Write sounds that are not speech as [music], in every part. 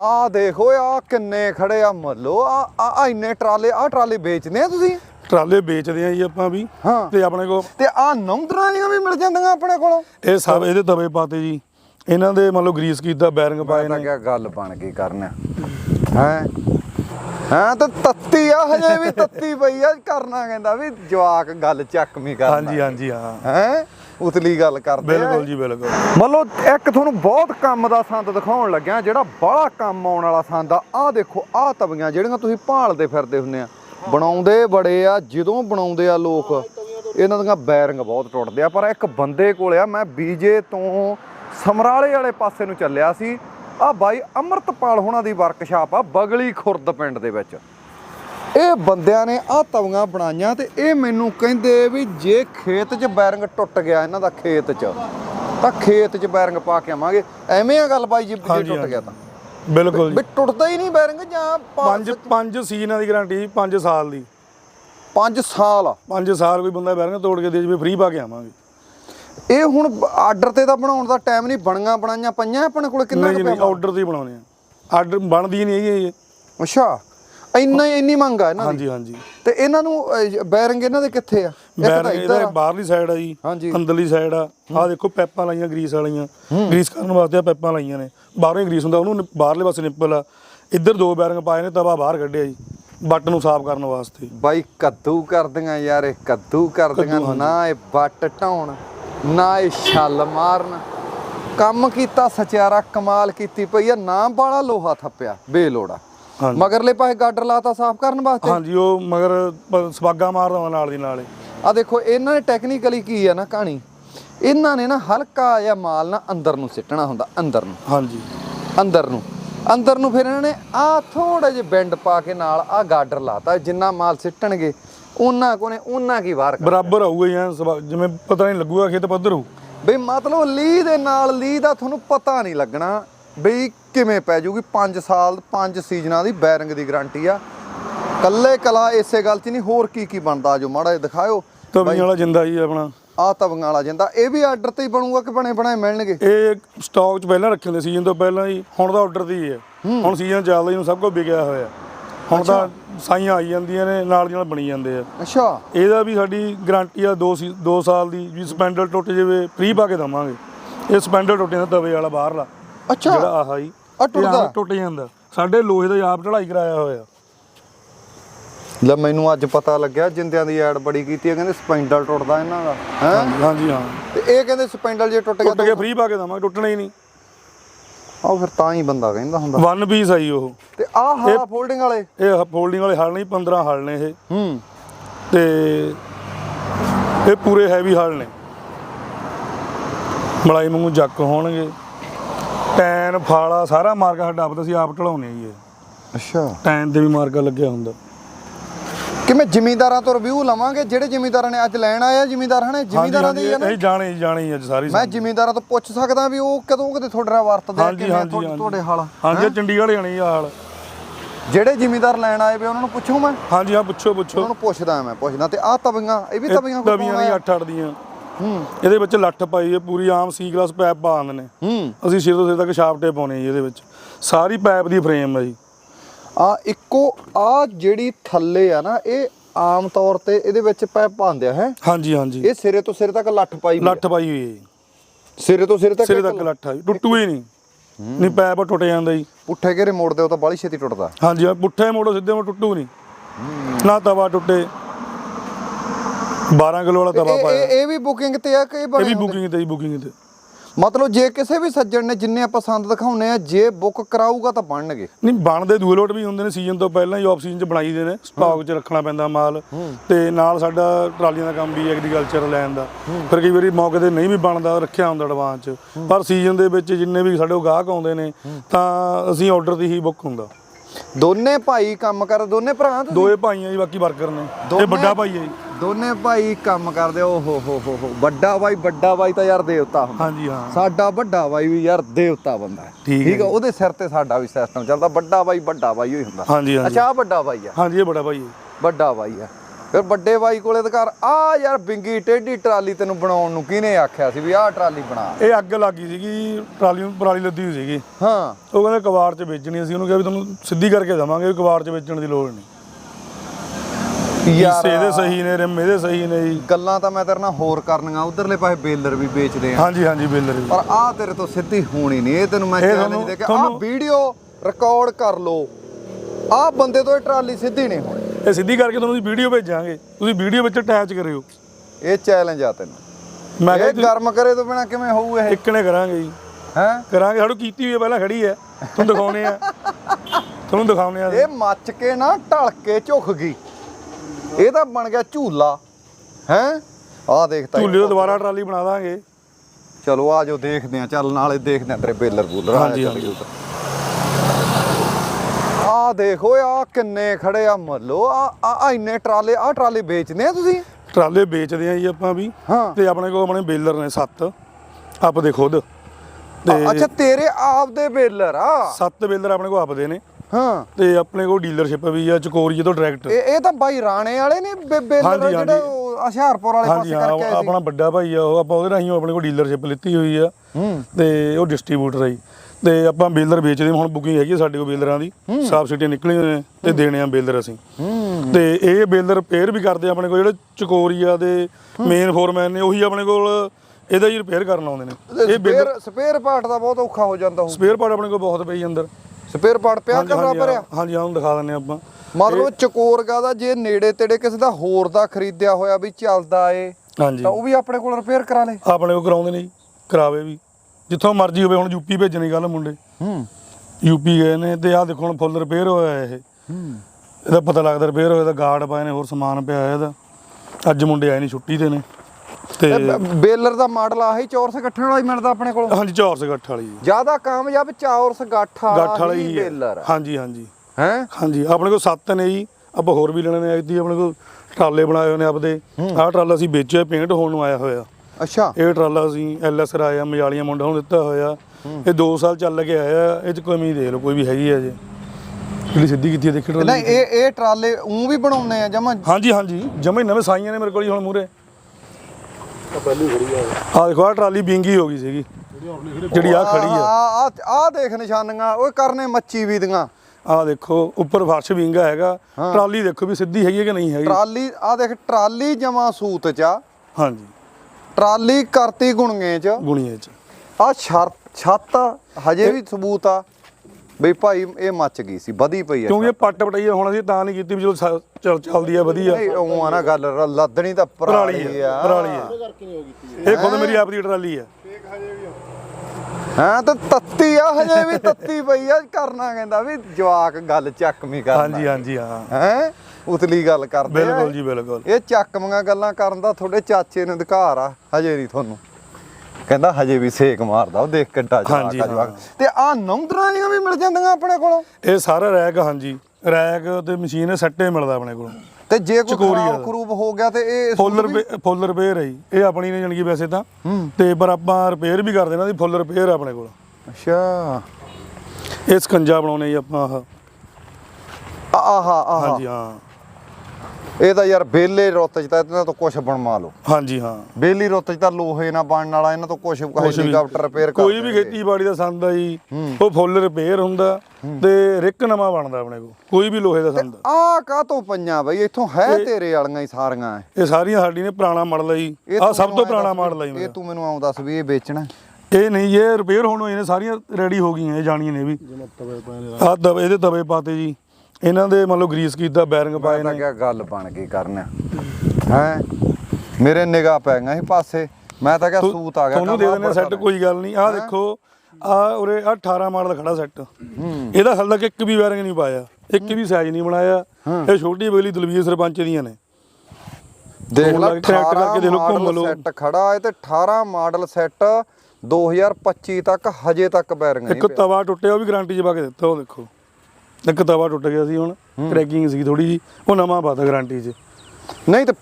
ਆ ਦੇਖੋ ਆ ਕਿੰਨੇ ਖੜੇ ਆ ਮੱਲੋ। ਆ ਆ ਇੰਨੇ ਟਰਾਲੇ ਆ ਟਰਾਲੇ ਵੇਚਦੇ ਆ ਤੁਸੀਂ? ਟਰਾਲੇ ਵੇਚਦੇ ਆ ਜੀ ਆਪਾਂ ਵੀ। ਹਾਂ। ਤੇ ਆਪਣੇ ਕੋਲ ਤੇ ਆ ਨੌਂਦਰਾਂ ਦੀਆਂ ਵੀ ਮਿਲ ਜਾਂਦੀਆਂ ਆਪਣੇ ਕੋਲ? ਇਹ ਸਭ ਇਹਦੇ ਤਵੇ ਪਾਤੇ ਜੀ। ਇਹਨਾਂ ਦੇ ਮੰਨ ਲਓ ਗਰੀਸ ਕੀਤਾ ਬੈਰਿੰਗ ਪਾਏ ਮੈਂ ਨੇ। ਕਿਹਾ ਗੱਲ ਬਣ ਗਈ ਕਰਨਾ। ਹੈ? ਹਾਂ? ਤਾਂ ਤੱਤੀ ਆ ਹਜੇ ਵੀ ਤੱਤੀ ਪਈ ਆ। ਕਰਨਾ ਕਹਿੰਦਾ ਵੀ ਜਵਾਕ ਗੱਲ ਚੱਕਵੀਂ ਕਰਨਾ। ਹਾਂਜੀ ਹਾਂਜੀ ਹਾਂ। ਹੈ? ਉਤਲੀ ਗੱਲ ਕਰਦੇ ਆ। ਬਿਲਕੁਲ ਜੀ ਬਿਲਕੁਲ। ਮਤਲਬ ਇੱਕ ਤੁਹਾਨੂੰ ਬਹੁਤ ਕੰਮ ਦਾ ਸੰਦ ਦਿਖਾਉਣ ਲੱਗਿਆ ਜਿਹੜਾ ਬੜਾ ਕੰਮ ਆਉਣ ਵਾਲਾ ਸੰਦ ਆ। ਆਹ ਦੇਖੋ ਆਹ ਤਵੀਆਂ ਜਿਹੜੀਆਂ ਤੁਸੀਂ ਭਾਲਦੇ ਫਿਰਦੇ ਹੁੰਦੇ ਆ। ਬਣਾਉਂਦੇ ਬੜੇ ਆ ਜਦੋਂ ਬਣਾਉਂਦੇ ਆ ਲੋਕ ਇਹਨਾਂ ਦੀਆਂ ਬੈਰਿੰਗ ਬਹੁਤ ਟੁੱਟਦੇ ਆ। ਪਰ ਇੱਕ ਬੰਦੇ ਕੋਲ ਆ ਮੈਂ ਬੀਜੇ ਤੋਂ ਸਮਰਾਲੇ ਵਾਲੇ ਪਾਸੇ ਨੂੰ ਚੱਲਿਆ ਸੀ। ਆ ਬਾਈ ਅਮਰਤਪਾਲ ਹੋਣਾ ਦੀ ਵਰਕਸ਼ਾਪ ਆ ਬਗਲੀ ਖੁਰਦ ਪਿੰਡ ਦੇ ਵਿੱਚ। ਇਹ ਬੰਦਿਆਂ ਨੇ ਆ ਤਵੀਆਂ ਬਣਾਈਆਂ ਤੇ ਇਹ ਮੈਨੂੰ ਕਹਿੰਦੇ ਵੀ ਜੇ ਖੇਤ 'ਚ ਬੈਰਿੰਗ ਟੁੱਟ ਗਿਆ ਇਹਨਾਂ ਦਾ ਖੇਤ 'ਚ ਤਾਂ ਖੇਤ 'ਚ ਬੈਰਿੰਗ ਪਾ ਕੇ ਆਵਾਂਗੇ। ਐਵੇਂ ਆ ਗੱਲ ਬਾਈ ਜੀ ਜੇ ਟੁੱਟ ਗਿਆ ਤਾਂ। ਬਿਲਕੁਲ ਜੀ। ਵੀ ਟੁੱਟਦਾ ਹੀ ਨਹੀਂ ਬੈਰਿੰਗ ਜਾਂ ਪੰਜ ਪੰਜ ਸੀਜ਼ਨਾਂ ਦੀ ਗਾਰੰਟੀ 5 ਸਾਲ ਦੀ। 5 ਸਾਲ 5 ਸਾਲ ਕੋਈ ਬੰਦਾ ਬੈਰਿੰਗ ਤੋੜ ਕੇ ਦੇ ਜਵੇ ਫ੍ਰੀ ਪਾ ਕੇ ਆਵਾਂਗੇ। ਇਹ ਹੁਣ ਆਰਡਰ ਤੇ ਤਾਂ ਬਣਾਉਣ ਦਾ ਟਾਈਮ ਨਹੀਂ ਬਣੀਆਂ ਬਣਾਈਆਂ ਪਈਆਂ ਆਪਣੇ ਕੋਲ ਕਿੰਨਾ ਪਿਆ ਆਰਡਰ ਤੇ ਬਣਾਉਣੇ ਆ। ਆਰਡਰ ਬਣਦੀ ਨਹੀਂ ਹੈਗੀ ਇਹ। ਅੱਛਾ। ਇੰਨਾ ਹੀ ਇੰਨੀ ਮੰਗ ਆ ਇਹਨਾਂ ਦੀ? ਹਾਂਜੀ ਹਾਂਜੀ। ਤੇ ਇਹਨਾਂ ਨੂੰ ਬੈਰਿੰਗ ਇਹਨਾਂ ਦੇ ਕਿੱਥੇ ਆ? ਬੈਰਿੰਗ ਇਹਦਾ ਆ। ਬਾਹਰਲੀ ਸਾਈਡ ਆ ਜੀ। ਅੰਦਰਲੀ ਸਾਈਡ ਆ। ਆਹ ਦੇਖੋ ਪੈਪਾਂ ਲਾਈਆਂ ਗਰੀਸ ਵਾਲੀਆਂ। ਗਰੀਸ ਕਰਨ ਵਾਸਤੇ ਆ ਪੈਪਾਂ ਲਾਈਆਂ ਨੇ। ਬਾਹਰੋਂ ਗਰੀਸ ਹੁੰਦਾ ਉਹਨੂੰ ਬਾਹਰਲੇ ਪਾਸੇ ਨਿੱਪਲ ਆ। ਇੱਧਰ ਦੋ ਬੈਰਿੰਗ ਪਾਏ ਨੇ ਤਵਾ ਬਾਹਰ ਕੱਢਿਆ ਜੀ ਬੱਟ ਨੂੰ ਸਾਫ਼ ਕਰਨ ਵਾਸਤੇ। ਬਾਈ ਕੱਦੂ ਕਰਦੀਆਂ ਯਾਰ ਇਹ ਕੱਦੂ ਕਰਦੀਆਂ। ਨਾ ਇਹ ਵੱਟ ਢਾਉਣ ਨਾ ਇਹ ਛੱਲ ਮਾਰਨ। ਕੰਮ ਕੀਤਾ ਸਚਿਆਰਾ ਕਮਾਲ ਕੀਤੀ ਪਈ ਆ। ਨਾ ਬਾਲਾ ਲੋਹਾ ਥੱਪਿਆ ਬੇਲੋੜਾ। ਮਗਰਲੇ ਪਾਸੇ ਗਾਡਰ ਲਾਤਾ ਸਾਫ਼ ਕਰਨ ਵਾਸਤੇ? ਹਾਂਜੀ ਉਹ ਮਗਰ ਸਪਾਗਾ ਮਾਰਦਾ ਨਾਲ ਦੀ ਨਾਲ ਹੀ। ਆ ਦੇਖੋ ਇਹਨਾਂ ਨੇ ਟੈਕਨੀਕਲੀ ਕੀ ਆ ਨਾ ਕਹਾਣੀ? ਇਹਨਾਂ ਨੇ ਨਾ ਹਲਕਾ ਜਿਹਾ ਮਾਲ ਨਾ ਅੰਦਰ ਨੂੰ ਸਿੱਟਣਾ ਹੁੰਦਾ ਅੰਦਰ ਨੂੰ। ਹਾਂਜੀ। ਅੰਦਰ ਨੂੰ। ਅੰਦਰ ਨੂੰ ਫਿਰ ਇਹਨਾਂ ਨੇ ਆ ਥੋੜੇ ਜਿਹੇ ਬੈਂਡ ਪਾ ਕੇ ਨਾਲ ਆ ਗਾਡਰ ਲਾਤਾ ਜਿੰਨਾ ਮਾਲ ਸਿੱਟਣਗੇ ਉਹਨਾਂ ਕੋਨੇ ਉਹਨਾਂ ਕੀ ਵਾਰ ਬਰਾਬਰ ਆਊਗਾ ਜੀ ਜਿਵੇਂ ਪਤਾ ਨਹੀਂ ਲੱਗੂਗਾ ਖੇਤ ਪੱਧਰ ਹੋਊ। ਬਈ ਮਤਲਬ ਲੀ ਦੇ ਨਾਲ ਲੀ ਦਾ ਤੁਹਾਨੂੰ ਪਤਾ ਨਹੀਂ ਲੱਗਣਾ ਬਈ ਕਿਵੇਂ ਪੈ ਜੂਗੀ? 5 ਸਾਲ 5 ਸੀਜ਼ਨਾਂ ਦੀ ਬੈਰਿੰਗ ਦੀ ਗਾਰੰਟੀ ਆ। ਕੱਲੇ ਕਲਾ ਇਸੇ ਗੱਲ 'ਚ ਨਹੀਂ ਹੋਰ ਕੀ ਕੀ ਬਣਦਾ ਜੋ ਮਾੜਾ ਜਿਹਾ ਦਿਖਾਇਓ। ਤਵੀਆਂ ਵਾਲਾ ਜਿੰਦਾ ਜੀ ਆਪਣਾ। ਆ ਤਵੀਆਂ ਵਾਲਾ ਜਾਂਦਾ। ਇਹ ਵੀ ਆਰਡਰ ਤੇ ਹੀ ਬਣੂਗਾ ਕਿ ਬਣੇ ਬਣਾਏ ਮਿਲਣਗੇ? ਇਹ ਸਟਾਕ 'ਚ ਪਹਿਲਾਂ ਰੱਖੇ ਹੁੰਦੇ ਸੀਜ਼ਨ ਤੋਂ ਪਹਿਲਾਂ ਹੀ। ਹੁਣ ਤਾਂ ਆਰਡਰ ਦੀ ਹੈ ਹੁਣ ਸੀਜ਼ਨ ਚੱਲਦਾ ਜੀ ਹੁਣ ਸਭ ਕੁਝ ਵਿਕਿਆ ਹੋਇਆ। ਹੁਣ ਤਾਂ ਸਾਈਆਂ ਆਈ ਜਾਂਦੀਆਂ ਨੇ ਨਾਲ ਦੀ ਨਾਲ ਬਣੀ ਜਾਂਦੇ ਆ। ਅੱਛਾ। ਇਹਦਾ ਵੀ ਸਾਡੀ ਗਾਰੰਟੀ ਆ 2 2 ਸਾਲ ਦੀ। ਵੀ ਸਪੈਂਡਲ ਟੁੱਟ ਜਾਵੇ ਫ੍ਰੀ ਪਾ ਕੇ ਦਵਾਂਗੇ। ਇਹ ਸਪੈਂਡਲ ਟੁੱਟ ਜਾਂਦਾ ਤਵੇ ਵਾਲਾ ਬਾਹਰਲਾ। ਅੱਛਾ। ਜਿਹੜਾ ਆਹ ਜੀ ਆ ਇਹ ਟੁੱਟਦਾ ਆਹ ਟੁੱਟ ਜਾਂਦਾ। ਸਾਡੇ ਲੋਹੇ ਦਾ ਆਪ ਢਲਾਈ ਕਰਾਇਆ ਹੋਇਆ। ਲੈ ਮੈਨੂੰ ਅੱਜ ਪਤਾ ਲੱਗਿਆ ਜਿੰਦਿਆਂ ਦੀ ਐਡ ਬੜੀ ਕੀਤੀ ਹੈ ਕਹਿੰਦੇ ਸਪੈਂਡਲ ਟੁੱਟਦਾ ਇਹਨਾਂ ਦਾ ਹੈ? ਹਾਂਜੀ ਹਾਂਜੀ ਹਾਂ। ਤੇ ਇਹ ਕਹਿੰਦੇ ਸਪੈਂਡਲ ਜੇ ਟੁੱਟ ਗਿਆ ਟੁੱਟ ਕੇ ਫ੍ਰੀ ਪਾ ਕੇ ਦਵਾਂਗੇ ਟੁੱਟਣਾ ਹੀ ਨਹੀਂ। ਆ ਫਿਰ ਤਾਂ ਹੀ ਬੰਦਾ ਕਹਿੰਦਾ ਹੁੰਦਾ। ਵਨ ਪੀਸ ਆਈ ਉਹ। ਤੇ ਆਹ ਹਾਂ ਫੋਲਡਿੰਗ ਵਾਲੇ? ਇਹ ਫੋਲਡਿੰਗ ਵਾਲੇ ਹਲ ਨਹੀਂ 15 ਹਲ ਨੇ ਇਹ। ਹੂੰ। ਤੇ ਇਹ ਪੂਰੇ ਹੈਵੀ ਹਲ ਨੇ। ਮਲਾਈ ਵਾਂਗੂ ਜੱਕ ਹੋਣਗੇ। ਟੈਨ ਫਾਲਾ ਸਾਰਾ ਮਾਰਕਾ ਸਾਡਾ ਆਪ ਤਾਂ ਅਸੀਂ ਆਪ ਢਲਾਉਨੇ ਜੀ ਇਹ ਅੱਛਾ। ਟੈਨ ਤੇ ਵੀ ਮਾਰਕਾ ਲੱਗਿਆ ਹੁੰਦਾ। ਕਿਵੇਂ ਜ਼ਿਮੀਂਦਾਰਾਂ ਤੋਂ ਰਿਵਿਊ ਲਵਾਂਗੇ ਜਿਹੜੇ ਜ਼ਿਮੀਂਦਾਰਾਂ ਨੇ ਅੱਜ ਲੈਣ ਆਇਆ ਜ਼ਿਮੀਂਦਾਰਾਂ ਨੇ ਜ਼ਿਮੀਂਦਾਰਾਂ ਦੇ ਹੀ ਆ ਨਾ ਇਹ ਜਾਣੇ ਹੀ ਜਾਣੇ ਹੀ ਅੱਜ ਸਾਰੀ ਮੈਂ ਜ਼ਿਮੀਂਦਾਰਾਂ ਤੋਂ ਪੁੱਛ ਸਕਦਾ ਵੀ ਉਹ ਕਦੋਂ ਕਦੇ ਤੁਹਾਡੇ ਨਾਲ ਵਰਤਦੇ ਆ ਹਾਂਜੀ, ਕਿਵੇਂ ਹਾਂਜੀ, ਤੁਹਾਡੇ- ਹਾਂਜੀ। ਤੁਹਾਡੇ ਹਾਲ ਹਾਂਜੀ ਇਹ ਚੰਡੀਗੜ੍ਹ ਜਾਣੀ ਆ ਹਾਲ। ਜਿਹੜੇ ਜ਼ਿਮੀਂਦਾਰ ਲੈਣ ਆਏ ਵੇ ਉਹਨਾਂ ਨੂੰ ਪੁੱਛੂ ਮੈਂ? ਹਾਂਜੀ ਹਾਂ ਪੁੱਛੋ ਪੁੱਛੋ। ਉਹਨਾਂ ਨੂੰ ਪੁੱਛਦਾ ਮੈਂ ਪੁੱਛਦਾ। ਤੇ ਆਹ ਤਵੀਆਂ ਇਹ ਵੀ ਤਵੀਆਂ ਕੋਈ ਤਵੀਆਂ ਦੀ 8 8 ਦੀਆਂ। ਇਹਦੇ ਵਿੱਚ ਲੱਠ ਪਾਈ ਹੈ ਪੂਰੀ ਆਮ ਸੀ ਗਲਾਸ ਪੈਪ ਪਾ ਦਿੰਦੇ ਨੇ। ਹੂੰ। ਅਸੀਂ ਸਿਰ ਤੋਂ ਸਿਰ ਤੱਕ ਸ਼ਾਫਟੇ ਪਾਉਣੇ ਜੀ ਇਹਦੇ ਵਿੱਚ। ਸਾਰੀ ਪੈਪ ਦੀ ਫਰੇਮ ਹੈ ਜੀ। ਆ ਇੱਕੋ ਆ ਜਿਹੜੀ ਥੱਲੇ ਆ ਨਾ ਇਹ ਆਮ ਤੌਰ ਤੇ ਇਹਦੇ ਵਿੱਚ ਪੈਪ ਪਾਉਂਦੇ ਆ ਹੈ? ਹਾਂਜੀ ਹਾਂਜੀ। ਇਹ ਸਿਰੇ ਤੋਂ ਸਿਰੇ ਤੱਕ ਲੱਠ ਪਾਈ। ਲੱਠ ਪਾਈ ਹੋਈ ਹੈ ਸਿਰੇ ਤੋਂ ਸਿਰੇ ਤੱਕ ਸਿਰੇ ਤੱਕ ਲੱਠ ਆ ਟੁੱਟੂ ਹੀ ਨਹੀਂ। ਨਹੀਂ ਪੈਪ ਟੁੱਟ ਜਾਂਦਾ ਜੀ। ਪੁੱਠੇ ਘੇਰੇ ਮੋੜਦੇ ਹੋ ਤਾਂ ਬਾਲੀ ਛੇਤੀ ਟੁੱਟਦਾ। ਹਾਂਜੀ ਪੁੱਠੇ ਮੋੜੋ ਸਿੱਧੇ ਮੋੜ ਟੁੱਟੂ ਨਹੀਂ। ਨਾ ਤਵਾ ਟੁੱਟੇ। 12 ਕਿਲੋ ਵਾਲਾ ਤਵਾ ਪਾਇਆ। ਇਹ ਇਹ ਵੀ ਬੁਕਿੰਗ ਤੇ ਆ ਕਿ ਇਹ ਇਹ ਬਣੇ ਵੀ ਹੁੰਦੇ? ਬੁਕਿੰਗ ਤੇ ਜੀ ਬੁਕਿੰਗ ਤੇ। ਮਤਲਬ ਜੇ ਕਿਸੇ ਵੀ ਸੱਜਣ ਨੇ ਜਿੰਨੇ ਪਸੰਦ ਦਿਖਾਉਨੇ ਆ ਜੇ ਬੁੱਕ ਕਰਾਊਗਾ ਤਾਂ ਬਣਨਗੇ। ਨਹੀਂ ਬਣਦੇ ਦੂਏ ਲੋਟ ਵੀ ਹੁੰਦੇ ਨੇ ਸੀਜ਼ਨ ਤੋਂ ਪਹਿਲਾਂ ਹੀ ਆਫ ਸੀਜ਼ਨ ਚ ਬਣਾਈ ਦੇ ਨੇ। ਸਟਾਕ 'ਚ ਰੱਖਣਾ ਪੈਂਦਾ ਮਾਲ। ਤੇ ਨਾਲ ਸਾਡਾ ਟਰਾਲੀਆਂ ਦਾ ਕੰਮ ਵੀ ਐਗਰੀਕਲਚਰ ਲੈਣ ਦਾ। ਫਿਰ ਕਈ ਵਾਰੀ ਮੌਕੇ ਤੇ ਨਹੀਂ ਵੀ ਬਣਦਾ ਰੱਖਿਆ ਹੁੰਦਾ ਐਡਵਾਂਸ 'ਚ। ਪਰ ਸੀਜ਼ਨ ਦੇ ਵਿੱਚ ਜਿੰਨੇ ਵੀ ਸਾਡੇ ਕੋਲ ਗਾਹਕ ਆਉਂਦੇ ਨੇ ਤਾਂ ਅਸੀਂ ਆਰਡਰ ਦੀ ਹੀ ਬੁੱਕ ਹੁੰਦਾ। ਦੋਨੇ ਭਾਈ ਕੰਮ ਕਰ ਦੋਨੇ ਭਰਾ ਤੁਸੀਂ? ਦੋਏ ਭਾਈਆਂ ਜੀ ਬਾਕੀ ਵਰਕਰ ਨੇ। ਇਹ ਦੋਨੇ- ਵੱਡਾ ਭਾਈ ਹੈ ਜੀ। ਦੋਨੇ ਭਾਈ ਕੰਮ ਕਰਦੇ ਓ ਹੋ ਹੋ ਹੋ ਹੋ। ਵੱਡਾ ਭਾਈ ਵੱਡਾ ਭਾਈ ਤਾਂ ਯਾਰ ਦੇਵਤਾ ਹੁੰਦਾ। ਹਾਂਜੀ ਹਾਂ। ਸਾਡਾ ਵੱਡਾ ਭਾਈ ਵੀ ਯਾਰ ਦੇਵਤਾ ਬੰਦਾ ਹੈ। ਠੀਕ ਹੈ ਉਹਦੇ ਸਿਰ ਤੇ ਸਾਡਾ ਵੀ ਸਿਸਟਮ ਚੱਲਦਾ। ਵੱਡਾ ਭਾਈ ਵੱਡਾ ਭਾਈ ਹੀ ਹੁੰਦਾ। ਹਾਂਜੀ ਹਾਂਜੀ। ਅੱਛਾ ਵੱਡਾ ਭਾਈ ਆ। ਹਾਂਜੀ ਇਹ ਬੜਾ ਭਾਈ ਹੈ। ਵੱਡਾ ਭਾਈ ਆ। ਫਿਰ ਵੱਡੇ ਬਾਈ ਕੋਲੇ ਕਰ ਆ ਯਾਰ ਬਿੰਗੀ ਟੇਢੀ ਟਰਾਲੀ ਤੈਨੂੰ ਬਣਾਉਣ ਨੂੰ ਕਿਹਨੇ ਆਖਿਆ ਸੀ ਵੀ ਆਹ ਟਰਾਲੀ ਬਣਾ? ਇਹ ਅੱਗ ਲੱਗੀ ਸੀਗੀ ਟਰਾਲੀ ਨੂੰ ਪਰਾਲੀ ਲੱਦੀ ਹੋਈ ਸੀਗੀ। ਹਾਂ। ਉਹ ਕਹਿੰਦੇ ਕਬਾੜ 'ਚ ਵੇਚਣੀ ਅਸੀਂ। ਉਹਨੂੰ ਕਿਹਾ ਵੀ ਤੁਹਾਨੂੰ ਸਿੱਧੀ ਕਰਕੇ ਦੇਵਾਂਗੇ ਵੀ ਕਬਾੜ 'ਚ ਵੇਚਣ ਦੀ ਲੋੜ ਨਹੀਂ। ਯਾਰ ਹਿੱਸੇ ਇਹਦੇ ਸਹੀ ਨੇ ਰਿਮ ਇਹਦੇ ਸਹੀ ਨੇ ਜੀ। ਗੱਲਾਂ ਤਾਂ ਮੈਂ ਤੇਰੇ ਨਾਲ ਹੋਰ ਕਰਨੀਆਂ ਉਧਰਲੇ ਪਾਸੇ ਬੇਲਰ ਵੀ ਵੇਚਦੇ ਆ। ਹਾਂਜੀ ਹਾਂਜੀ ਬੇਲਰ ਵੀ। ਪਰ ਆ ਤੇਰੇ ਤੋਂ ਸਿੱਧੀ ਹੋਣੀ ਨਹੀਂ ਇਹ ਤੈਨੂੰ ਮੈਂ ਇਹ ਚੈਲੰਜ ਤੁਹਾਨੂੰ- ਦੇ ਕੇ ਆ ਤੁਹਾਨੂੰ- ਵੀਡੀਓ ਰਿਕਾਰਡ ਕਰ ਲੋ ਆ ਬੰਦੇ ਤੋਂ ਇਹ ਟਰਾਲੀ ਸਿੱਧੀ ਨਹੀਂ ਹੋਣੀ। ਇਹ ਸਿੱਧੀ ਕਰਕੇ ਤੁਹਾਨੂੰ ਅਸੀਂ ਵੀਡੀਓ ਭੇਜਾਂਗੇ। ਤੁਸੀਂ ਵੀਡੀਓ ਵਿੱਚ ਅਟੈਚ ਕਰਿਓ। ਇਹ ਚੈਲੰਜ ਆ ਤੈਨੂੰ। ਮੈਂ ਇਹ ਕਿਹਾ ਗਰਮ ਕਰੇ ਤੋਂ ਬਿਨਾ ਕਿਵੇਂ ਹੋਊ ਇਹ? ਇੱਕ ਨੇ ਕਰਾਂਗੇ ਜੀ। ਹੈ? ਕਰਾਂਗੇ ਸਾਡੂ ਕੀਤੀ ਹੋਈ ਹੈ ਪਹਿਲਾਂ ਖੜੀ ਹੈ ਤੁਹਾਨੂੰ ਦਿਖਾਉਣੇ ਆ। ਤੁਹਾਨੂੰ ਦਿਖਾਉਣੇ ਆ [laughs] ਇਹ ਮੱਚ ਕੇ ਨਾ ਢਲ ਕੇ ਝੁਕ ਗਈ। ਇਹ ਤਾਂ ਬਣ ਗਿਆ ਝੂਲਾ ਹੈ? ਆ ਦੇਖਤਾ ਝੂਲੇ ਤੋਂ ਦੁਬਾਰਾ ਟਰਾਲੀ ਬਣਾ ਦਾਂਗੇ। ਚਲੋ ਆ ਜੋ ਦੇਖਦੇ ਆ ਚੱਲ ਨਾਲੇ ਦੇਖਦੇ ਆ ਤੇਰੇ ਬੇਲਰ ਬੂਲਰ ਆ ਹਾਂਜੀ, ਹਾਂਜੀ। ਆ ਦੇਖੋ ਆ ਕਿੰਨੇ ਖੜੇ ਆ ਮੱਲੋ ਆ ਆ ਇੰਨੇ ਟਰਾਲੇ ਆ ਟਰਾਲੇ ਵੇਚਦੇ ਆ ਤੁਸੀਂ? ਟਰਾਲੇ ਵੇਚਦੇ ਆ ਜੀ ਆਪਾਂ ਵੀ। ਤੇ ਆਪਣੇ ਕੋਲ ਆਪਣੇ ਬੇਲਰ ਨੇ ਸੱਤ। ਆਪ ਦੇ ਖੁਦ। ਤੇ ਅੱਛਾ ਤੇਰੇ ਆਪ ਦੇ ਬੇਲਰ ਆ? ਸੱਤ ਬੇਲਰ ਆਪਣੇ ਕੋਲ ਆਪਦੇ ਨੇ। ਹਾਂ। ਤੇ ਆਪਣੇ ਕੋਲ ਡੀਲਰਸ਼ਿਪ ਵੀ ਆ ਚਕੋਰੀਏ ਤੋਂ ਡਾਇਰੈਕਟ ਇਹ ਇਹ ਤਾਂ ਬਾਈ ਰਾਣੇ ਵਾਲੇ ਨੇ ਬੇਲਰ ਜਿਹੜਾ ਹੁਸ਼ਿਆਰਪੁਰ ਵਾਲੇ ਪਾਸੇ ਕਰਕੇ ਆਏ ਸੀ। ਆਪਣਾ ਵੱਡਾ ਭਾਈ ਆ ਉਹ ਆਪਾਂ ਉਹਦੇ ਰਾਹੀਂ ਆਪਣੇ ਕੋਲ ਡੀਲਰਸ਼ਿਪ ਲਿੱਤੀ ਹੋਈ ਆ। ਤੇ ਉਹ ਡਿਸਟ੍ਰੀਬਿਊਟਰ ਆ ਜੀ। ਤੇ ਆਪਾਂ ਬੇਲਰ ਵੇਚਦੇ। ਹੁਣ ਬੁਕਿੰਗ ਹੈਗੀ ਸਾਡੇ ਕੋਲ ਬੇਲਰਾਂ ਦੀ। ਸਬਸਿਡੀਆਂ ਨਿਕਲੀਆਂ ਨੇ ਤੇ ਦੇਣੇ ਆ ਬੇਲਰ ਅਸੀਂ। ਤੇ ਇਹ ਬੇਲਰ ਰਿਪੇਅਰ ਵੀ ਕਰਦੇ ਆਪਣੇ ਕੋਲ ਜਿਹੜੇ ਚਕੋਰੀਆ ਦੇ ਮੇਨ ਫੋਰਮੈਨ ਨੇ ਉਹੀ ਆਪਣੇ ਕੋਲ ਇਹਦਾ ਹੀ ਰਿਪੇਅਰ ਕਰਨ ਆਉਂਦੇ ਨੇ। ਇਹ ਸਪੇਅਰ ਸਪੇਅਰ ਪਾਰਟ ਦਾ ਬਹੁਤ ਔਖਾ ਹੋ ਜਾਂਦਾ ਹੋ ਸਪੇਅਰ ਪਾਰਟ ਆਪਣੇ ਕੋਲ ਬਹੁਤ ਪਈ ਅੰਦਰ। ਸਪੇਅਰ ਪਾਰਟ ਪਿਆ ਹਾਂਜੀ ਭਰਿਆ? ਹਾਂਜੀ ਹਾਂ ਦਿਖਾ ਦਿੰਨੇ ਆਪਾਂ। ਮਤਲਬ ਚਕੋਰਗਾ ਦਾ ਜੇ ਨੇੜੇ ਤੇੜੇ ਕਿਸੇ ਦਾ ਹੋਰ ਦਾ ਖਰੀਦਿਆ ਹੋਇਆ ਵੀ ਚੱਲਦਾ ਏ ਹਾਂਜੀ। ਤਾਂ ਉਹ ਵੀ ਆਪਣੇ ਕੋਲ ਰਿਪੇਅਰ ਕਰਾ ਲੇ। ਆਪਣੇ ਕੋਲ ਕਰਾਉਂਦੇ ਨੇ ਜੀ ਕਰਾਵੇ ਵੀ। ਜਿੱਥੋਂ ਮਰਜ਼ੀ ਹੋਵੇ ਹੁਣ ਯੂਪੀ ਭੇਜਣੀ ਗੱਲ ਮੁੰਡੇ। ਹੂੰ। ਯੂਪੀ ਗਏ ਨੇ ਤੇ ਆਹ ਦੇਖੋ ਹੁਣ ਫੁੱਲ ਰਿਪੇਅਰ ਹੋਇਆ ਇਹ। ਹੂੰ। ਇਹਦਾ ਪਤਾ ਲੱਗਦਾ ਰਿਪੇਅਰ ਹੋਇਆ ਦਾ ਗਾਰਡ ਪਾਏ ਨੇ ਹੋਰ ਸਮਾਨ ਪਿਆ ਹੋਇਆ ਇਹਦਾ। ਅੱਜ ਮੁੰਡੇ ਆਏ ਨਹੀਂ ਛੁੱਟੀ ਤੇ ਨੇ। ਤੇ ਬੇਲਰ ਦਾ ਮਾਡਲ ਆਹੀ ਚੌਰਸ ਗੱਠਣ ਵਾਲਾ ਹੀ ਮਿਲਦਾ ਆਪਣੇ ਕੋਲ। ਹਾਂਜੀ ਚੌਰਸ ਗੱਠ ਵਾਲੀ ਜ਼ਿਆਦਾ ਕਾਮਯਾਬ ਚੌਰਸ ਗੱਠ ਵਾਲਾ ਗੱਠ ਹੀ ਹੀ ਹੈ। ਬੇਲਰ। ਹਾਂਜੀ ਹਾਂਜੀ। ਹੈ? ਹਾਂਜੀ ਆਪਣੇ ਕੋਲ ਸੱਤ ਨੇ ਜੀ। ਆਪਾਂ ਹੋਰ ਵੀ ਲੈਣੇ ਨੇ ਐਦੀ ਆਪਣੇ ਕੋਲ ਟਰਾਲੇ ਬਣਾਏ ਹੋਏ ਨੇ ਆਪਦੇ। ਆਹ ਟਰਾਲਾ ਅਸੀਂ ਵੇਚਿਆ ਪੇਂਟ ਹੋਣ ਨੂੰ ਆਇਆ ਹੋਇਆ। ਅੱਛਾ। ਇਹ ਟਰਾਲਾ ਅਸੀਂ ਐਲਐਸ ਰਾਇਆ ਮਜਾਲੀਆਂ ਮੁੰਡਾ ਨੂੰ ਦਿੱਤਾ ਹੋਇਆ। ਇਹ 2 ਸਾਲ ਚੱਲ ਕੇ ਆਇਆ ਇਹ ਚ ਕੋਈ ਉਮੀਦ ਦੇਖ ਲਓ ਕੋਈ ਵੀ ਹੈਗੀ ਹੈ ਜੇ। ਜਿਹੜੀ ਸਿੱਧੀ ਕੀਤੀ ਹੈ ਦੇਖੀ ਨਹੀਂ ਟਰਾਲੀ ਇਹ ਇਹ ਟਰਾਲੇ ਉਂ ਵੀ ਬਣਾਉਂਦੇ ਆ ਜਮਾ ਹਾਂਜੀ ਹਾਂਜੀ। ਜਮੇ ਨਵੇਂ ਸਾਈਆਂ ਨੇ ਮੇਰੇ ਕੋਲ ਜੀ ਹੁਣ ਮੂਰੇ ਆ। ਦੇਖੋ ਆ ਟਰਾਲੀ ਬਿੰਗੀ ਹੋ ਗਈ ਸੀਗੀ। ਜਿਹੜੀ ਆ ਖੜੀ ਆ। ਆ ਆ ਦੇਖ ਨਿਸ਼ਾਨੀਆਂ ਓਏ ਕਰਨੇ ਮੱਚੀ ਵੀ ਦੀਆਂ। ਆ ਦੇਖੋ ਉੱਪਰ ਫਰਸ਼ ਵਿੰਗਾ ਹੈਗਾ। ਟਰਾਲੀ ਦੇਖੋ ਵੀ ਸਿੱਧੀ ਹੈਗੀ ਹੈ ਕਿ ਨਹੀਂ ਹੈਗੀ। ਟਰਾਲੀ ਆ ਦੇਖ ਟਰਾਲੀ ਜਮਾ ਸੂਤ ਚ ਆ। ਹਾਂਜੀ। ਟਰਾਲੀ ਕਰਤੀ ਗੁਣਗੇ ਚ। ਗੁਣੀਏ ਚ। ਆ ਛੱਤ ਹਜੇ ਵੀ ਸਬੂਤ ਆ। ਬਈ ਭਾਈ ਇਹ ਮੱਚ ਗਈ ਸੀ ਵਧੀ ਪਈ ਆ ਕਿਉਂਕਿ ਇਹ ਪੱਟ ਪਟਾਈ ਹੁਣ ਅਸੀਂ ਤਾਂ ਨਹੀਂ ਕੀਤੀ ਵੀ ਚਲੋ ਸ- ਚੱਲ ਚੱਲਦੀ ਆ ਵਧੀਆ। ਨਹੀਂ ਉਹ ਆ ਨਾ ਗੱਲ ਰ- ਲੱਦਣੀ ਤਾਂ ਪਰਾਲੀ ਪਰਾਲੀ ਆ ਆ। ਪਰਾਲੀ ਆ। ਇਹ ਖੁਦ ਮੇਰੀ ਆਪ ਦੀ ਟਰਾਲੀ ਆ। ਹਾਂ ਤਾਂ ਤੱਤੀ ਆ ਹਜੇ ਵੀ ਤੱਤੀ ਪਈ ਆ ਕਰਨਾ ਕਹਿੰਦਾ ਵੀ ਜਵਾਕ ਗੱਲ ਚੱਕਵੀਂ ਕਰਨਾ। ਹਾਂਜੀ ਹਾਂਜੀ ਹਾਂ। ਹੈ ਉਤਲੀ ਗੱਲ ਕਰਦੇ ਆ। ਬਿਲਕੁਲ ਜੀ ਬਿਲਕੁਲ। ਇਹ ਚੱਕਵੀਆਂ ਗੱਲਾਂ ਕਰਨ ਦਾ ਤੁਹਾਡੇ ਚਾਚੇ ਨੂੰ ਅਧਿਕਾਰ ਆ ਹਜੇ ਨਹੀਂ ਤੁਹਾਨੂੰ। ਕਹਿੰਦਾ ਹਜੇ ਵੀ ਸੇਕ ਮਾਰਦਾ ਉਹ ਦੇਖ ਕਿੱਡਾ ਜਵਾਕ ਹਾਂਜੀ, ਆ ਜਵਾਕ। ਤੇ ਆ ਨੌਂਦਰਾਂ ਜੀਆਂ ਵੀ ਮਿਲ ਜਾਂਦੀਆਂ ਆਪਣੇ ਕੋਲ? ਇਹ ਸਾਰਾ ਰੈਕ ਹਾਂਜੀ। ਰੈਕ ਤੇ ਮਸ਼ੀਨ ਸੱਟੇ ਮਿਲਦਾ ਆਪਣੇ ਕੋਲ। ਤੇ ਜੇ ਕੋਈ ਚਕੋਰੀ ਖਰਾਬ ਆ। ਖਰੂਬ ਹੋ ਗਿਆ ਤੇ ਇਹ ਫੁੱਲ ਰਿਪੇ- ਫੁੱਲ ਰਿਪੇਅਰ ਹੈ ਜੀ। ਇਹ ਆਪਣੀ ਨੇ ਜਾਣੀ ਕਿ ਵੈਸੇ ਤਾਂ। ਤੇ ਪਰ ਆਪਾਂ ਰਿਪੇਅਰ ਵੀ ਕਰਦੇ ਨਾ ਦੀ ਫੁੱਲ ਰਿਪੇਅਰ ਆਪਣੇ ਕੋਲ। ਅੱਛਾ। ਇਹ ਸਕੰਜਾ ਬਣਾਉਨੇ ਜੀ ਆਪਾਂ ਆਹ। ਆ- ਆਹਾ ਆਹਾ। ਹਾਂਜੀ ਹਾਂ। ਇਹ ਤਾਂ ਯਾਰ ਬੇਲੇ ਰੁੱਤ ਚ ਤਾਂ ਇਹਨਾਂ ਤੋਂ ਕੁਝ ਬਣਵਾ ਲਓ। ਹਾਂਜੀ ਹਾਂ। ਬੇਲੀ ਰੁੱਤ ਚ ਤਾਂ ਲੋਹੇ ਨਾ ਬਣਨ ਵਾਲਾ ਇਹਨਾਂ ਤੋਂ ਕੁਝ ਹੈਲੀਕਾਪਟਰ ਰਿਪੇਅਰ ਕਰ ਕੋਈ ਵੀ ਖੇਤੀਬਾੜੀ ਦਾ ਸੰਦ ਆ ਜੀ ਉਹ ਫੁੱਲ ਰਿਪੇਅਰ ਹੁੰਦਾ ਤੇ ਰਿਕ ਨਵਾਂ ਬਣਦਾ ਆਪਣੇ ਕੋਲ ਕੋਈ ਵੀ ਲੋਹੇ ਦਾ ਸੰਦ। ਆ ਕਾ ਤੋਂ ਪਈਆਂ ਬਈ? ਇੱਥੋਂ ਹੈ ਤੇਰੇ ਵਾਲੀਆਂ ਹੀ ਸਾਰੀਆਂ। ਇਹ ਸਾਰੀਆਂ ਸਾਡੀ ਨੇ ਪੁਰਾਣਾ ਮਾਡਲ ਆ ਜੀ। ਆ ਸਭ ਤੋਂ ਪੁਰਾਣਾ ਮਾਡਲ ਆ ਜੀ ਇਹ ਤੂੰ ਮੈਨੂੰ ਆਉਂ ਦੱਸ ਵੀ ਇਹ ਵੇਚਣਾ ਇਹ ਨਹੀਂ ਇਹ ਰਿਪੇਅਰ ਹੋਣ ਹੋਏ ਨੇ ਸਾਰੀਆਂ ਰੈਡੀ ਹੋ ਗਈਆਂ ਇਹ ਜਾਣੀਆਂ ਨੇ ਵੀ। ਆ ਦਵੇ ਇਹਦੇ ਦਵੇ ਪਾਤੇ ਜੀ। ਇਹਨਾਂ ਦੇ ਮੰਨ ਲਓ ਗਰੀਸ ਕੀਤਾ ਬੈਰਿੰਗ ਪਾਏ ਨੇ। ਕਿਹਾ ਗੱਲ ਬਣ ਗਈ ਕਰਨ। ਹੈ? ਮੇਰੇ ਨਿਗਾਹ ਪੈ ਗਈਆਂ ਸੀ ਪਾਸੇ। ਮੈਂ ਤਾਂ ਕਿਹਾ ਸੂਤ ਆ ਗਿਆ ਤੁਹਾਨੂੰ ਦੇ ਦਿੰਦੇ ਸੈੱਟ ਕੋਈ ਗੱਲ ਨਹੀਂ। ਆਹ ਦੇਖੋ ਆ ਉਰੇ ਆ 18 ਮਾਡਲ ਖੜਾ ਸੈੱਟ। ਇਹਦਾ ਹਾਲੇ ਤੱਕ ਇੱਕ ਵੀ ਵਾਇਰਿੰਗ ਨਹੀਂ ਪਾਇਆ। ਇੱਕ ਵੀ ਸਾਈਜ਼ ਨਹੀਂ ਬਣਾਇਆ। ਇਹ ਛੋਟੀ ਬੇਲੀ ਦਲਵੀਰ ਸਰਪੰਚ ਦੀਆਂ ਨੇ। ਦੇਖ ਲੈ ਲੱਗ ਟਰੈਕਟਰ ਕਰਕੇ ਦੇਖ ਲਓ, ਘੁੰਮ। ਸੈੱਟ ਖੜਾ ਹੈ ਤੇ 18 ਮਾਡਲ ਸੈੱਟ 2025 ਤੱਕ ਹਜੇ ਤੱਕ ਬੈਰਿੰਗ ਨਹੀਂ ਇੱਕ। ਤਵਾ ਟੁੱਟਿਆ ਉਹ ਵੀ ਗਾਰੰਟੀ 'ਚ ਪਾ ਕੇ ਦਿੱਤਾ ਉਹ ਦੇਖੋ। ਇੱਕ ਤਵਾ ਟੁੱਟ ਗਿਆ ਸੀ ਹੁਣ ਕ੍ਰੈਕਿੰਗ ਸੀ ਥੋੜੀ ਜੀ ਉਹ ਨਵਾਂ ਪਾਤਾ ਗਾਰੰਟੀ 'ਚ। ਨਹੀਂ ਤੇ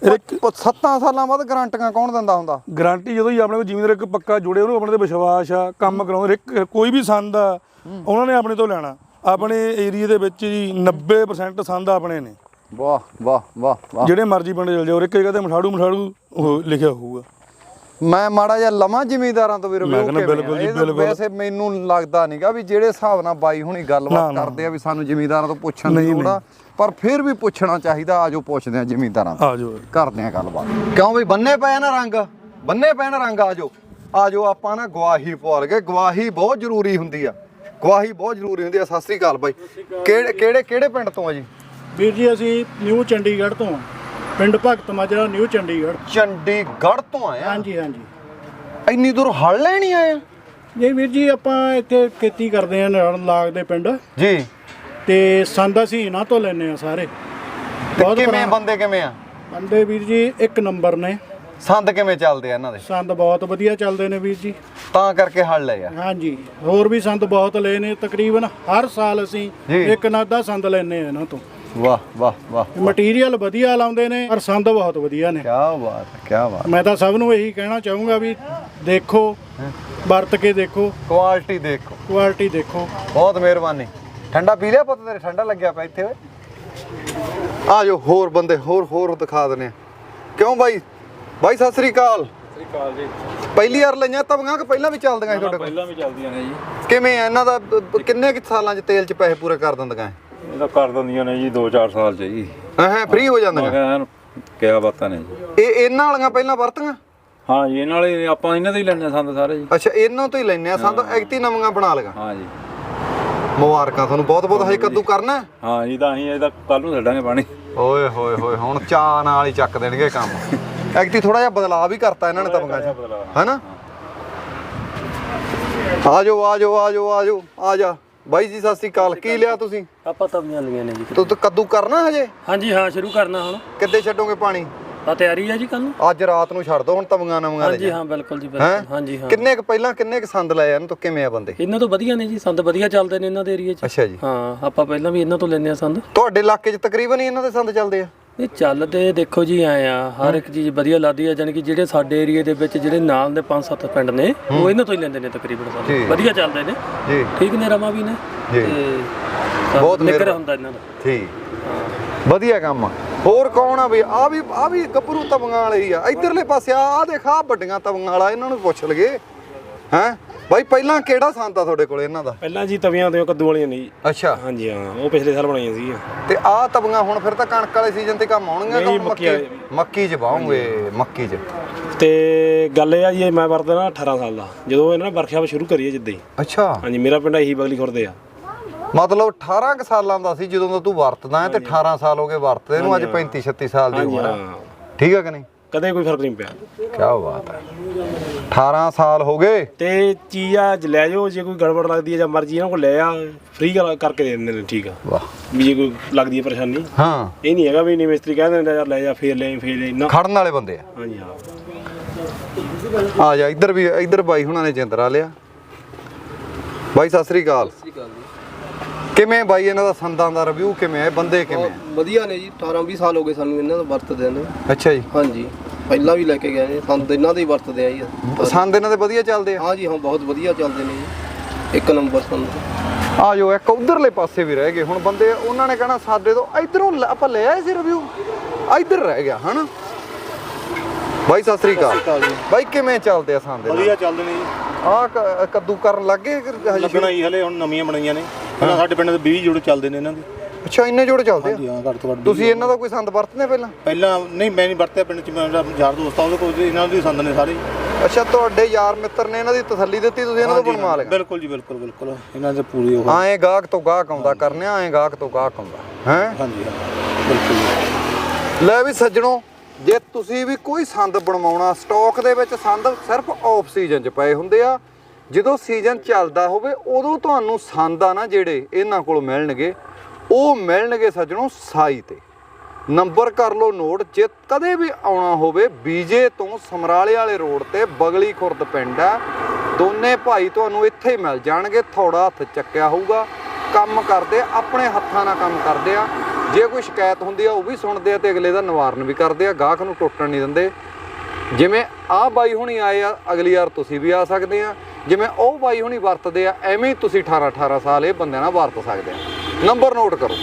7 ਸਾਲਾਂ ਬਾਅਦ ਗਾਰੰਟੀਆਂ ਕੌਣ ਦਿੰਦਾ ਹੁੰਦਾ? ਗਾਰੰਟੀ ਜਦੋਂ ਹੀ ਆਪਣੇ ਕੋਲ ਜ਼ਿਮੀਂਦਾਰ ਇੱਕ ਪੱਕਾ ਜੁੜੇ ਉਹਨੂੰ ਆਪਣੇ ਤੇ ਵਿਸ਼ਵਾਸ ਆ ਕੰਮ ਕਰਾਉਂਦੇ ਇੱਕ ਕੋਈ ਵੀ ਸੰਦ ਆ ਉਹਨਾਂ ਨੇ ਆਪਣੇ ਤੋਂ ਲੈਣਾ। ਆਪਣੇ ਏਰੀਆ ਦੇ ਵਿੱਚ ਜੀ 90% ਸੰਦ ਆਪਣੇ ਨੇ। ਵਾਹ ਵਾਹ ਵਾਹ ਜਿਹੜੇ ਮਰਜ਼ੀ ਪਿੰਡ ਚਲ ਜਾਓ ਇੱਕ ਜਗ੍ਹਾ ਤੇ ਮਠਾੜੂ ਮਠਾੜੂ ਲਿਖਿਆ ਹੋਊਗਾ। ਮੈਂ ਮਾੜਾ ਜਿਹਾ ਲਵਾਂ ਜ਼ਿਮੀਂਦਾਰਾਂ ਤੋਂ ਵੀ ਰਿਵਿਊ ਕਿਵੇਂ ਬਿਲਕੁਲ ਆ? ਜੀ, ਬਿਲਕੁਲ। ਵੈਸੇ ਮੈਨੂੰ ਲੱਗਦਾ ਨਹੀਂਗਾ ਵੀ ਜਿਹੜੇ ਹਿਸਾਬ ਨਾਲ ਬਾਈ ਹੁਣੀ ਗੱਲਬਾਤ। ਕਰਦੇ ਆ ਵੀ ਸਾਨੂੰ ਜ਼ਿਮੀਂਦਾਰਾਂ ਤੋਂ ਪੁੱਛਣ ਦੀ ਲੋੜ ਆ ਪਰ ਫਿਰ ਵੀ ਪੁੱਛਣਾ ਚਾਹੀਦਾ ਆਜੋ ਪੁੱਛਦੇ ਆ ਜ਼ਿਮੀਂਦਾਰਾਂ ਤੋਂ। ਆ ਜਾਓ। ਕਰਦੇ ਆ ਗੱਲਬਾਤ। ਕਿਉਂ ਵੀ ਬੰਨੇ ਪਏ ਨਾ ਰੰਗ? ਬੰਨੇ ਪਏ ਨਾ ਰੰਗ ਆਜੋ ਆਜੋ ਆਪਾਂ ਨਾ ਗਵਾਹੀ ਪਵਾਲ ਕੇ ਗਵਾਹੀ ਬਹੁਤ ਜ਼ਰੂਰੀ ਹੁੰਦੀ ਆ। ਗਵਾਹੀ ਬਹੁਤ ਜ਼ਰੂਰੀ ਹੁੰਦੀ ਆ। ਸਤਿ ਸ੍ਰੀ ਅਕਾਲ ਬਾਈ। ਕਿਹੜੇ ਕਿਹੜੇ ਕਿਹੜੇ ਪਿੰਡ ਤੋਂ ਆ ਜੀ? ਵੀਰ ਜੀ ਅਸੀਂ ਨਿਊ ਚੰਡੀਗੜ੍ਹ ਤੋਂ ਹਾਂ। ਪਿੰਡ ਭਗਤ ਮਾਜਰਾ ਨਿਊ ਚੰਡੀਗੜ੍ਹ। ਚੰਡੀਗੜ੍ਹ ਤੋਂ ਆਏ ਆ ਹਾਂਜੀ ਹਾਂਜੀ। ਇੰਨੀ ਦੂਰ ਹਲ ਲੈਣੀ ਆਏ ਆ? ਜੀ ਵੀਰ ਜੀ ਆਪਾਂ ਇੱਥੇ ਖੇਤੀ ਕਰਦੇ ਆ ਨਾਲ ਲਾਗ ਦੇ ਪਿੰਡ। ਜੀ। ਤੇ ਸੰਦ ਅਸੀਂ ਇਹਨਾਂ ਤੋਂ ਲੈਨੇ ਆ ਸਾਰੇ। ਬਹੁਤ ਕਿਵੇਂ ਬੰਦੇ ਕਿਵੇਂ ਆ? ਬੰਦੇ ਵੀਰ ਜੀ ਇੱਕ ਨੰਬਰ ਨੇ। ਸੰਦ ਕਿਵੇਂ ਚੱਲਦੇ ਆ ਇਹਨਾਂ ਦੇ? ਸੰਦ ਬਹੁਤ ਵਧੀਆ ਚੱਲਦੇ ਨੇ ਵੀਰ ਜੀ। ਤਾਂ ਕਰਕੇ ਹਲ ਲਏ ਆ। ਹਾਂਜੀ। ਹੋਰ ਵੀ ਸੰਦ ਬਹੁਤ ਲਏ ਨੇ। ਤਕਰੀਬਨ ਹਰ ਸਾਲ ਅਸੀਂ। ਇੱਕ ਨਾ ਅੱਧਾ ਸੰਦ ਲੈਨੇ ਆ ਇਹਨਾਂ ਤੋਂ। ਵਾਹ ਵਾਹ ਵਾਹ ਮਟੀਰੀਅਲ ਵਧੀਆ ਲਾਉਂਦੇ ਨੇ ਪਰ ਸੰਦ ਬਹੁਤ ਵਧੀਆ ਨੇ। ਕੀ ਬਾਤ ਹੈ ਕੀ ਬਾਤ ਮੈਂ ਤਾਂ ਸਭ ਨੂੰ ਇਹੀ ਕਹਿਣਾ ਚਾਹੂੰਗਾ ਵੀ ਦੇਖੋ ਵਰਤ ਕੇ ਦੇਖੋ। ਕੁਆਲਿਟੀ ਦੇਖੋ। ਕੁਆਲਿਟੀ ਦੇਖੋ। ਬਹੁਤ ਮਿਹਰਬਾਨੀ। ਠੰਡਾ ਪੀ ਲਿਆ ਪੁੱਤ ਤੇਰੇ ਠੰਡਾ ਲੱਗਿਆ ਪਿਆ ਇੱਥੇ ਓਏ। ਆ ਜੋ ਹੋਰ ਬੰਦੇ ਹੋਰ ਹੋਰ ਦਿਖਾ ਦਨੇ ਕਿਉਂ ਬਾਈ? ਬਾਈ ਸਤਿ ਸ੍ਰੀ ਅਕਾਲ। ਸਤਿ ਸ਼੍ਰੀ ਅਕਾਲ ਜੀ। ਪਹਿਲੀ ਵਾਰ ਲਈਆਂ ਤਵੀਆਂ ਕਿ ਪਹਿਲਾਂ ਵੀ ਚੱਲਦੀਆਂ ਸੀ ਤੁਹਾਡੇ ਕੋਲ? ਪਹਿਲਾਂ ਵੀ ਚੱਲਦੀਆਂ ਨੇ ਜੀ। ਕਿਵੇਂ ਆ? ਇਹਨਾਂ ਦਾ ਕਿੰਨੇ ਕਿ ਸਾਲਾਂ 'ਚ ਤੇਲ 'ਚ ਪੈਸੇ ਪੂਰੇ ਕਰ ਦਿੰਦੀਆਂ ਇਹ? ਤਾਂ ਕਰ ਦਿੰਦੀਆਂ ਨੇ ਜੀ 2-4 ਸਾਲ ਚ ਜੀ। ਐ ਫ੍ਰੀ ਹੋ ਮੈਂ ਜਾਂਦੀਆਂ ਕਿਹਾ ਐਨ ਕਿਆ ਬਾਤਾਂ ਨੇ ਜੀ। ਇਹ ਇਹਨਾਂ ਵਾਲੀਆਂ ਪਹਿਲਾਂ ਵਰਤੀਆਂ? ਹਾਂ ਜੀ ਇਹਨਾਂ ਵਾਲੇ ਆਪਾਂ ਇਹਨਾਂ ਦੇ ਹੀ ਲੈਣੇ ਸੰਦ ਸਾਰੇ ਜੀ। ਅੱਛਾ ਇਹਨਾਂ ਤੋਂ ਹੀ ਲੈਨੇ ਆ ਸਾਨੂੰ ਐਕਟੀ ਨਵੀਆਂ ਬਣਾ ਲਗਾ ਹਾਂ ਜੀ। ਮੁਬਾਰਕਾਂ ਤੁਹਾਨੂੰ ਬਹੁਤ ਬਹੁਤ ਹਜੇ ਕੱਦੂ ਕਰਨਾ ਹੈ? ਹਾਂ ਜੀ ਤਾਂ ਅਸੀਂ ਇਹਦਾ ਕੱਲ ਨੂੰ ਛੱਡਾਂਗੇ ਪਾਣੀ। ਓਏ ਹੋਏ ਹੋਏ ਹੁਣ ਚਾਹ ਨਾਲ ਹੀ ਚੱਕ ਦੇਣਗੇ ਕੰਮ। ਐਕਟੀ ਥੋੜਾ ਜਿਹਾ ਬਦਲਾਅ ਵੀ ਕਰਤਾ ਇਹਨਾਂ ਨੇ ਤਵੀਆਂ 'ਚ ਹੈਨਾ? ਆ ਜਾਓ ਆ ਜਾਓ ਆ ਜਾਓ ਆ ਜਾਓ ਆ ਜਾ ਬਾਈ ਜੀ ਸਤਿ ਸ੍ਰੀ ਅਕਾਲ। ਕੀ ਲਿਆ ਤੁਸੀਂ? ਆਪਾਂ ਤਵੀਆਂ ਲਈਆਂ ਨੇ ਜੀ ਤੂੰ ਤਾਂ ਕੱਦੂ ਕਰਨਾ ਹਜੇ? ਹਾਂਜੀ ਹਾਂ ਸ਼ੁਰੂ ਕਰਨਾ ਹੁਣ। ਕਿੱਦੇ ਛੱਡੋਗੇ ਪਾਣੀ? ਆ ਤਿਆਰੀ ਹੈ ਜੀ ਕੱਲ ਨੂੰ? ਅੱਜ ਰਾਤ ਨੂੰ ਛੱਡ ਦੋ ਹੁਣ ਤਵੀਆਂ ਨਵੀਆਂ ਹਾਂਜੀ ਲੈ ਹਾਂ ਬਿਲਕੁਲ ਜੀ? ਬਿਲਕੁਲ। ਹਾਂਜੀ ਹਾਂ। ਕਿੰਨੇ ਕੁ ਪਹਿਲਾਂ ਕਿੰਨੇ ਕੁ ਸੰਦ ਲਏ ਇਹਨਾਂ? ਤੋਂ ਕਿਵੇਂ ਆ ਬੰਦੇ? ਇਹਨਾਂ ਤੋਂ ਵਧੀਆ ਨੇ ਜੀ ਸੰਦ ਵਧੀਆ ਚੱਲਦੇ ਨੇ ਇਹਨਾਂ ਦੇ ਏਰੀਏ 'ਚ। ਅੱਛਾ ਜੀ। ਹਾਂ ਆਪਾਂ ਪਹਿਲਾਂ ਵੀ ਇਹਨਾਂ ਤੋਂ ਲੈਂਦੇ ਆ ਸੰਦ। ਤੁਹਾਡੇ ਇਲਾਕੇ 'ਚ ਤਕਰੀਬਨ ਹੀ ਇਹਨਾਂ ਦੇ ਸੰਦ ਚੱਲਦੇ ਆ। ਇਹ ਚੱਲਦੇ ਦੇਖੋ ਜੀ ਆਏ ਆ। ਹਰ ਇੱਕ ਚੀਜ਼ ਵਧੀਆ ਲੱਗਦੀ ਜਾਣੀ ਕਿ ਜਿਹੜੇ ਸਾਡੇ ਏਰੀਏ ਦੇ ਵਿੱਚ ਜਿਹੜੇ ਨਾਲ ਦੇ 5-7 ਪਿੰਡ ਨੇ ਉਹ ਇਹਨਾਂ ਤੋਂ ਹੀ ਲੈਂਦੇ ਨੇ ਤਕਰੀਬਨ ਜੀ। ਸੰਦ ਵਧੀਆ ਚੱਲਦੇ ਨੇ। ਜੀ। ਠੀਕ ਨੇ ਰਮਾ ਵੀ ਨੇ। ਜੀ। ਤੇ ਬਹੁਤ ਬਹੁਤ ਨਿਕਰ। ਹੁੰਦਾ ਇਹਨਾਂ ਦਾ। ਠੀਕ। ਵਧੀਆ ਕੰਮ ਆ। ਹੋਰ ਕੌਣ ਆ ਵੀ? ਆ ਵੀ ਆ ਵੀ ਗੱਭਰੂ ਤਵੀਆਂ ਵਾਲੇ ਹੀ ਆ। ਇਧਰਲੇ ਪਾਸੇ ਆ ਆ ਦੇਖ ਆ ਵੱਡੀਆਂ ਵਾਲਾ ਇਹਨਾਂ ਨੂੰ ਪੁੱਛ ਲਗੇ ਹੈ? ਬਾਈ ਪਹਿਲਾਂ ਕਿਹੜਾ ਸੰਦ ਆ ਤੁਹਾਡੇ ਕੋਲ ਇਹਨਾਂ ਦਾ? ਪਹਿਲਾਂ ਜੀ ਤਵੀਆਂ ਤੇ ਕੱਦੂ ਵਾਲੀਆਂ ਨਹੀਂ ਅੱਛਾ। ਹਾਂਜੀ ਹਾਂ ਉਹ ਪਿਛਲੇ ਸਾਲ ਬਣਾਈਆਂ ਸੀ। ਤੇ ਆ ਤਵੀਆਂ ਹੁਣ ਫਿਰ ਤਾਂ ਕਣਕ ਵਾਲੇ ਸੀਜ਼ਨ ਤੇ ਕੰਮ ਆਉਣਗੀਆਂ ਨਹੀਂ, ਕੰਮ ਮੱਕੀ। ਮੱਕੀ 'ਚ ਵਾਹੂਗੇ ਮੱਕੀ 'ਚ। ਤੇ ਗੱਲ ਇਹ ਆ ਜੀ ਮੈਂ ਵਰਤਦਾ ਨਾ 18 ਸਾਲ ਦਾ। ਜਦੋਂ ਇਹਨਾਂ ਨੇ ਵਰਕਸ਼ਾਪ ਸ਼ੁਰੂ ਕਰੀ ਹੈ ਜਿੱਦਾਂ ਹੀ। ਅੱਛਾ। ਹਾਂਜੀ ਮੇਰਾ ਪਿੰਡ ਇਹੀ ਬਗਲੀ ਖੁਰਦੇ ਆ। ਮਤਲਬ 18 ਕੁ ਸਾਲਾਂ ਦਾ ਸੀ ਜਦੋਂ ਦਾ ਤੂੰ ਵਰਤਦਾ ਹੈ ਤੇ 18 ਸਾਲ ਹੋ ਗਏ ਵਰਤਦੇ ਨੂੰ ਅੱਜ 35 36 ਸਾਲ ਦੀ ਉਮਰ ਆ। ਹਾਂ। ਠੀਕ ਹੈ ਕਿ ਨਹੀਂ? ਕਦੇ ਕੋਈ ਫ਼ਰਕ ਨਹੀਂ ਪਿਆ। ਕੀ ਬਾਤ ਹੈ। 18 ਸਾਲ ਹੋ ਗਏ। ਤੇ ਚੀਜ਼ ਆ ਜ ਲੈ ਜਾਓ ਜੇ ਕੋਈ ਗੜਬੜ ਲੱਗਦੀ ਹੈ ਜਾਂ ਮਰਜ਼ੀ ਇਹਨਾਂ ਕੋਲ ਲੈ ਆ ਫ੍ਰੀ ਕਰਕੇ ਦੇ ਦਿੰਦੇ ਨੇ ਠੀਕ ਆ। ਵਾਹ। ਵੀ ਜੇ ਕੋਈ ਲੱਗਦੀ ਹੈ ਪਰੇਸ਼ਾਨੀ। ਹਾਂ। ਇਹ ਨਹੀਂ ਹੈਗਾ ਵੀ ਨਹੀਂ ਮਿਸਤਰੀ ਕਹਿ ਦਿੰਦੇ ਯਾਰ ਲੈ ਜਾ ਫੇਰ ਲੈ ਫੇਰ ਲੈ। ਨਾ। ਖੜਨ ਵਾਲੇ ਬੰਦੇ ਆ। ਹਾਂਜੀ ਹਾਂ। ਆ ਜਾ ਇੱਧਰ ਵੀ ਇੱਧਰ ਬਾਈ ਹੁਣਾਂ ਨੇ ਜਿੰਦਰਾ ਲਿਆ। ਬਾਈ ਸਤਿ ਸ੍ਰੀ ਅਕਾਲ। ਕਿਵੇਂ ਬਾਈ ਇਹਨਾਂ ਦਾ ਸੰਦਾਂ ਦਾ ਰਿਵਿਊ ਕਿਵੇਂ ਹੈ? ਬੰਦੇ ਕਿਵੇਂ? ਵਧੀਆ ਨੇ ਜੀ 18 20 ਸਾਲ ਹੋ ਗਏ ਸਾਨੂੰ ਇਹਨਾਂ ਦਾ ਵਰਤਦੇ ਨੇ। ਅੱਛਾ ਜੀ। ਹਾਂਜੀ ਪਹਿਲਾਂ ਵੀ ਲੈ ਕੇ ਗਏ ਨੇ ਸਾਨੂੰ ਤਾਂ ਇਹਨਾਂ ਦੇ ਹੀ ਵਰਤਦੇ ਆ ਜੀ ਸੰਦ ਇਹਨਾਂ ਦੇ ਵਧੀਆ ਚੱਲਦੇ ਆ? ਹਾਂ ਜੀ ਹਾਂ ਬਹੁਤ ਵਧੀਆ ਚੱਲਦੇ ਨੇ ਜੀ। ਇੱਕ ਨੰਬਰ ਸਾਨੂੰ ਆ ਜੋ ਇੱਕ ਉਧਰਲੇ ਪਾਸੇ ਵੀ ਰਹਿ ਗਏ ਹੁਣ ਬੰਦੇ ਉਹਨਾਂ ਨੇ ਕਹਿਣਾ ਸਾਡੇ ਤੋਂ ਇਧਰੋਂ ਆਪਾਂ ਲੈ ਆਏ ਸੀ ਰਿਵਿਊ ਇੱਧਰ ਰਹਿ ਗਿਆ ਹਨਾ? ਬਾਈ ਸਤਿ ਸ੍ਰੀ ਅਕਾਲ। ਬਾਈ ਕਿਵੇਂ ਚੱਲਦੇ ਆ ਸੰਦ ਵਧੀਆ ਚੱਲਦੇ ਨੇ ਜੀ। ਆ ਕੱਦੂ ਕਰਨ ਲੱਗੇ ਲੱਗਣਾ ਹੀ ਹਲੇ ਹੁਣ ਨਵੀਆਂ ਬਣਾਈਆਂ ਨੇ। ਪਹਿਲਾਂ ਸਾਡੇ ਪਿੰਡ ਦੇ 20 ਜੁੜ ਚੱਲਦੇ ਨੇ ਇਹਨਾਂ ਦੇ। ਅੱਛਾ ਇੰਨੇ ਜੋੜੇ ਚੱਲਦੇ ਆ? ਹਾਂ ਘੱਟ ਤੋਂ ਘੱਟ ਤੁਸੀਂ ਇਹਨਾਂ ਦਾ ਕੋਈ ਸੰਦ ਵਰਤਦੇ ਪਹਿਲਾਂ? ਪਹਿਲਾਂ ਨਹੀਂ ਮੈਂ ਨਹੀਂ ਵਰਤਿਆ ਪਿੰਡ ਚ ਮੇਰਾ ਯਾਰ ਦੋਸਤ ਆ ਉਹਦੇ ਕੋਲ ਇਹਨਾਂ ਦੇ ਸੰਦ ਨੇ ਸਾਰੇ। ਅੱਛਾ ਤੁਹਾਡੇ ਯਾਰ ਮਿੱਤਰ ਨੇ ਇਹਨਾਂ ਦੀ ਤਸੱਲੀ ਦਿੱਤੀ ਤੁਸੀਂ ਇਹਨਾਂ ਤੋਂ ਬਣਵਾ ਲਿਆ। ਬਿਲਕੁਲ ਜੀ ਬਿਲਕੁਲ ਬਿਲਕੁਲ। ਇਹਨਾਂ ਦੇ ਪੂਰੀ ਉਹ ਆਏ ਗਾਹਕ ਤੋਂ ਗਾਹਕ ਆਉਂਦਾ ਕਰਨੇ ਆਏ ਗਾਹਕ ਤੋਂ ਗਾਹਕ ਆਉਂਦਾ ਹੈ? ਹਾਂਜੀ ਹਾਂ ਬਿਲਕੁਲ ਜੀ। ਲੈ ਵੀ ਸੱਜਣੋ ਜੇ ਤੁਸੀਂ ਵੀ ਕੋਈ ਸੰਦ ਬਣਵਾਉਣਾ ਸਟਾਕ ਦੇ ਵਿੱਚ ਸੰਦ ਸਿਰਫ ਆਫ ਸੀਜ਼ਨ 'ਚ ਪਏ ਹੁੰਦੇ ਆ ਜਦੋਂ ਸੀਜ਼ਨ ਚੱਲਦਾ ਹੋਵੇ, ਉਦੋਂ ਤੁਹਾਨੂੰ ਸੰਦ ਆ ਨਾ ਜਿਹੜੇ ਇਹਨਾਂ ਕੋਲ ਮਿਲਣਗੇ, ਉਹ ਮਿਲਣਗੇ ਸੱਜਣੋ ਸਾਈ ਤੇ। ਨੰਬਰ ਕਰ ਲਓ ਨੋਟ, ਜੇ ਕਦੇ ਵੀ ਆਉਣਾ ਹੋਵੇ, ਬੀਜੇ ਤੋਂ ਸਮਰਾਲੇ ਵਾਲੇ ਰੋਡ ਤੇ ਬਗਲੀ ਖੁਰਦ ਪਿੰਡ ਆ। ਦੋਨੇ ਭਾਈ ਤੁਹਾਨੂੰ ਇੱਥੇ ਹੀ ਮਿਲ ਜਾਣਗੇ ਥੋੜਾ ਹੱਥ ਚੱਕਿਆ ਹੋਊਗਾ। ਕੰਮ ਕਰਦੇ, ਆਪਣੇ ਹੱਥਾਂ ਨਾਲ ਕੰਮ ਕਰਦੇ ਆ। ਜੇ ਕੋਈ ਸ਼ਿਕਾਇਤ ਹੁੰਦੀ ਆ, ਉਹ ਵੀ ਸੁਣਦੇ ਆ ਤੇ ਅਗਲੇ ਦਾ ਨਿਵਾਰਨ ਵੀ ਕਰਦੇ ਆ, ਗਾਹਕ ਨੂੰ ਟੁੱਟਣ ਨਹੀਂ ਦਿੰਦੇ। ਜਿਵੇਂ ਆਹ ਬਾਈ ਹੁਣੀ ਆਏ ਆ, ਅਗਲੀ ਵਾਰ ਤੁਸੀਂ ਵੀ ਆ ਸਕਦੇ ਆ। ਜਿਵੇਂ ਉਹ ਬਾਈ ਹੁਣੀ ਵਰਤਦੇ ਆ, ਐਵੇਂ ਹੀ ਤੁਸੀਂ 18 18 ਸਾਲ ਇਹ ਬੰਦਿਆਂ ਨਾਲ ਵਰਤ ਸਕਦੇ ਆ। ਨੰਬਰ ਨੋਟ ਕਰੋ।